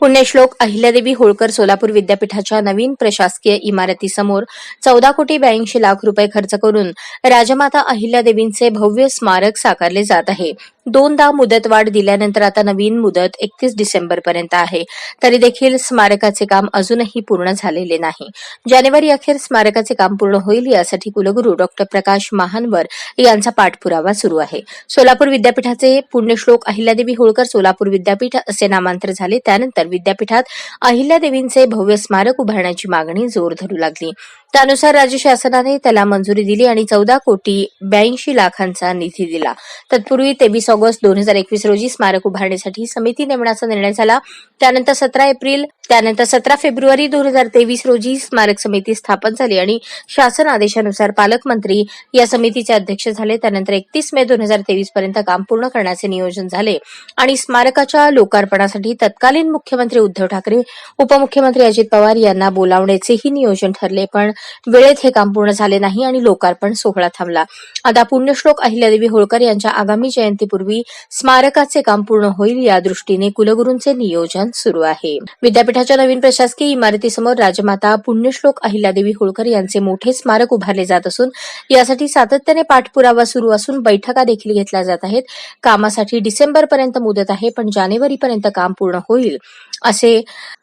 पुण्यश्लोक अहिल्यादेवी होळकर सोलापूर विद्यापीठाच्या नवीन प्रशासकीय इमारतीसमोर चौदा कोटी ब्याऐंशी लाख रुपये खर्च करून राजमाता अहिल्यादेवींचे भव्य स्मारक साकारले जात आहे. दोनदा मुदतवाढ दिल्यानंतर आता नवीन मुदत एकतीस डिसेंबर पर्यंत आहे. तरी देखील स्मारकाचे काम अजूनही पूर्ण झालेले नाही. जानेवारी अखेर स्मारकाचे काम पूर्ण होईल यासाठी कुलगुरू डॉक्टर प्रकाश महानवर यांचा पाठपुरावा सुरू आहे. सोलापूर विद्यापीठाचे पुण्यश्लोक अहिल्यादेवी होळकर सोलापूर विद्यापीठ असे नामांतर झाले. त्यानंतर विद्यापीठात अहिल्यादेवींचे भव्य स्मारक उभारण्याची मागणी जोर धरू लागली. त्यानुसार राज्य शासनाने त्याला मंजुरी दिली आणि चौदा कोटी ब्याऐंशी लाखांचा निधी दिला. तत्पूर्वी तेवीस ऑगस्ट दोन हजार एकवीस रोजी स्मारक उभारण्यासाठी समिती नेमण्याचा निर्णय झाला. त्यानंतर सतरा एप्रिल त्यानंतर सतरा फेब्रुवारी दोन हजार तेवीस रोजी स्मारक समिती स्थापन झाली आणि शासन आदेशानुसार पालकमंत्री या समितीचे अध्यक्ष झाले. त्यानंतर एकतीस मे दोन हजार तेवीस पर्यंत काम पूर्ण करण्याचे नियोजन झाले. आणि स्मारकाच्या लोकार्पणासाठी तत्कालीन मुख्यमंत्री उद्धव ठाकरे उपमुख्यमंत्री अजित पवार यांना बोलावण्याचेही नियोजन ठरले. पण वेळेत हे काम पूर्ण झाले नाही आणि लोकार्पण सोहळा थांबला. आता पुण्यश्लोक अहिल्यादेवी होळकर यांच्या आगामी जयंतीपूर्वी स्मारकाचे काम पूर्ण होईल या दृष्टीने कुलगुरूंचे नियोजन सुरू आहे. विद्यापीठ विद्यापीठाच्या नवीन प्रशासकीय इमारतीसमोर राजमाता पुण्यश्लोक अहिल्यादेवी होळकर यांचे मोठे स्मारक उभारले जात असून यासाठी सातत्याने पाठपुरावा सुरू असून बैठका देखील घेतल्या जात आहेत. कामासाठी डिसेंबरपर्यंत मुदत आहे पण जानेवारीपर्यंत काम पूर्ण होईल. असे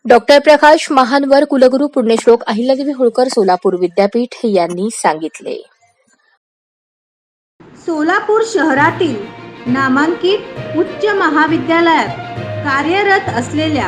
डॉक्टर प्रकाश महानवर कुलगुरू पुण्यश्लोक अहिल्यादेवी होळकर सोलापूर विद्यापीठ यांनी सांगितले. सोलापूर शहरातील नामांकित उच्च महाविद्यालयात कार्यरत असलेल्या